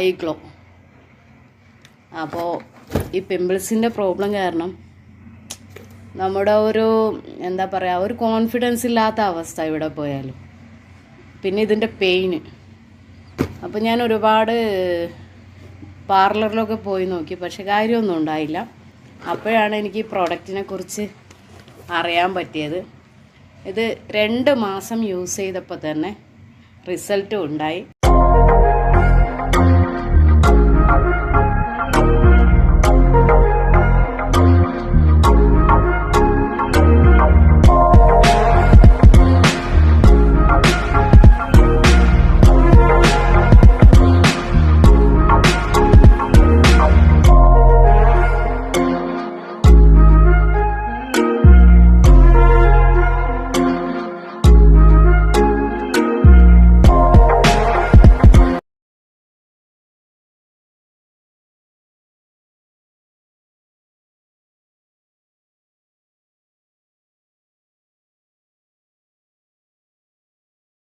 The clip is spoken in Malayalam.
ഐ ഗ്ലോ അപ്പോൾ ഈ പിമ്പിൾസിന്റെ പ്രോബ്ലം കാരണം നമ്മുടെ ഒരു എന്താ പറയുക ഒരു കോൺഫിഡൻസ് ഇല്ലാത്ത അവസ്ഥ ഇവിടെ പോയാലും. പിന്നെ ഇതിന്റെ പെയിന് അപ്പോൾ ഞാൻ ഒരുപാട് പാർലറിലൊക്കെ പോയി നോക്കി പക്ഷെ കാര്യമൊന്നും ഉണ്ടായില്ല. അപ്പോഴാണ് എനിക്ക് ഈ പ്രോഡക്റ്റിനെ കുറിച്ച് അറിയാൻ പറ്റിയത്. ഇത് രണ്ട് മാസം യൂസ് ചെയ്തപ്പോൾ തന്നെ റിസൾട്ടും ഉണ്ടായി.